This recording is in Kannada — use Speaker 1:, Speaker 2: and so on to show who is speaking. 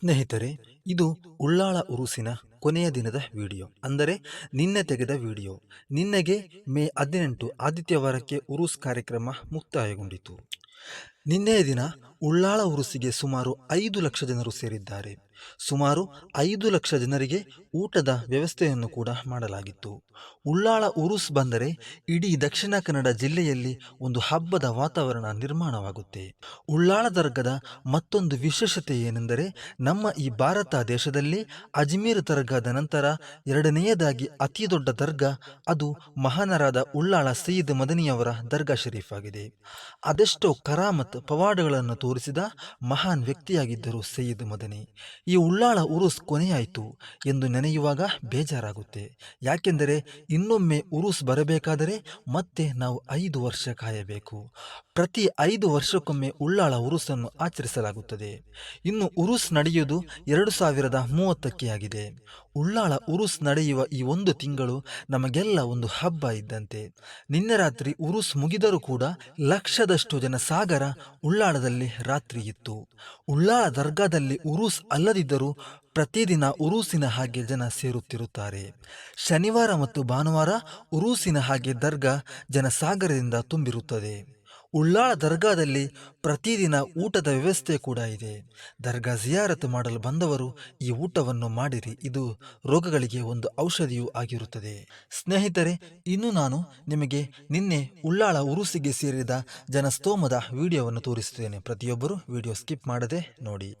Speaker 1: ಸ್ನೇಹಿತರೆ, ಇದು ಉಳ್ಳಾಳ ಉರುಸಿನ ಕೊನೆಯ ದಿನದ ವಿಡಿಯೋ. ಅಂದರೆ ನಿನ್ನೆ ತೆಗೆದ ವಿಡಿಯೋ. ನಿನ್ನೆಗೆ ಮೇ ಹದಿನೆಂಟು ಆದಿತ್ಯವಾರಕ್ಕೆ ಉರುಸ್ ಕಾರ್ಯಕ್ರಮ ಮುಕ್ತಾಯಗೊಂಡಿತು. ನಿನ್ನೆಯ ದಿನ ಉಳ್ಳಾಳ ಉರುಸಿಗೆ ಸುಮಾರು ಐದು ಲಕ್ಷ ಜನರು ಸೇರಿದ್ದಾರೆ. ಸುಮಾರು ಐದು ಲಕ್ಷ ಜನರಿಗೆ ಊಟದ ವ್ಯವಸ್ಥೆಯನ್ನು ಕೂಡ ಮಾಡಲಾಗಿತ್ತು. ಉಳ್ಳಾಳ ಉರುಸ್ ಬಂದರೆ ಇಡೀ ದಕ್ಷಿಣ ಕನ್ನಡ ಜಿಲ್ಲೆಯಲ್ಲಿ ಒಂದು ಹಬ್ಬದ ವಾತಾವರಣ ನಿರ್ಮಾಣವಾಗುತ್ತೆ. ಉಳ್ಳಾಳ ದರ್ಗದ ಮತ್ತೊಂದು ವಿಶೇಷತೆ ಏನೆಂದರೆ ನಮ್ಮ ಈ ಭಾರತ ದೇಶದಲ್ಲಿ ಅಜ್ಮೀರ್ ದರ್ಗಾದ ನಂತರ ಎರಡನೆಯದಾಗಿ ಅತಿ ದೊಡ್ಡ ದರ್ಗಾ, ಅದು ಮಹಾನರಾದ ಉಳ್ಳಾಳ ಸಯೀದ್ ಮದನಿಯವರ ದರ್ಗಾ ಶರೀಫ್ ಆಗಿದೆ. ಅದೆಷ್ಟೋ ಕರಾಮತ್ ಪವಾಡಗಳನ್ನು ತೋರಿಸಿದ ಮಹಾನ್ ವ್ಯಕ್ತಿಯಾಗಿದ್ದರು ಸಯೀದ್ ಮದನಿ. ಈ ಉಳ್ಳಾಳ ಉರುಸ್ ಕೊನೆಯಾಯಿತು ಎಂದು ನೆನೆಯುವಾಗ ಬೇಜಾರಾಗುತ್ತೆ. ಯಾಕೆಂದರೆ ಇನ್ನೊಮ್ಮೆ ಉರುಸ್ ಬರಬೇಕಾದರೆ ಮತ್ತೆ ನಾವು ಐದು ವರ್ಷ ಕಾಯಬೇಕು. ಪ್ರತಿ ಐದು ವರ್ಷಕ್ಕೊಮ್ಮೆ ಉಳ್ಳಾಳ ಉರುಸನ್ನು ಆಚರಿಸಲಾಗುತ್ತದೆ. ಇನ್ನು ಉರುಸ್ ನಡೆಯುವುದು ಎರಡು ಸಾವಿರದ ಮೂವತ್ತಕ್ಕೆ ಆಗಿದೆ. ಉಳ್ಳಾಳ ಉರುಸ್ ನಡೆಯುವ ಈ ಒಂದು ತಿಂಗಳು ನಮಗೆಲ್ಲ ಒಂದು ಹಬ್ಬ ಇದ್ದಂತೆ. ನಿನ್ನೆ ರಾತ್ರಿ ಉರುಸ್ ಮುಗಿದರೂ ಕೂಡ ಲಕ್ಷದಷ್ಟು ಜನ ಸಾಗರ ಉಳ್ಳಾಳದಲ್ಲಿ ರಾತ್ರಿ ಇತ್ತು. ಉಳ್ಳಾಳ ದರ್ಗಾದಲ್ಲಿ ಉರುಸ್ ಅಲ್ಲದಿದ್ದರೂ ಪ್ರತಿದಿನ ಉರುಸಿನ ಹಾಗೆ ಜನ ಸೇರುತ್ತಿರುತ್ತಾರೆ. ಶನಿವಾರ ಮತ್ತು ಭಾನುವಾರ ಉರುಸಿನ ಹಾಗೆ ದರ್ಗಾ ಜನಸಾಗರದಿಂದ ತುಂಬಿರುತ್ತದೆ. ಉಳ್ಳಾಳ ದರ್ಗಾದಲ್ಲಿ ಪ್ರತಿದಿನ ಊಟದ ವ್ಯವಸ್ಥೆ ಕೂಡ ಇದೆ. ದರ್ಗಾ ಜಿಯಾರತ್ ಮಾಡಲು ಬಂದವರು ಈ ಊಟವನ್ನು ಮಾಡಿರಿ. ಇದು ರೋಗಗಳಿಗೆ ಒಂದು ಔಷಧಿಯೂ ಆಗಿರುತ್ತದೆ. ಸ್ನೇಹಿತರೆ, ಇನ್ನು ನಾನು ನಿಮಗೆ ನಿನ್ನೆ ಉಳ್ಳಾಳ ಉರುಸಿಗೆ ಸೇರಿದ ಜನಸ್ತೋಮದ ವಿಡಿಯೋವನ್ನು ತೋರಿಸುತ್ತೇನೆ. ಪ್ರತಿಯೊಬ್ಬರು ವಿಡಿಯೋ ಸ್ಕಿಪ್ ಮಾಡದೆ ನೋಡಿ.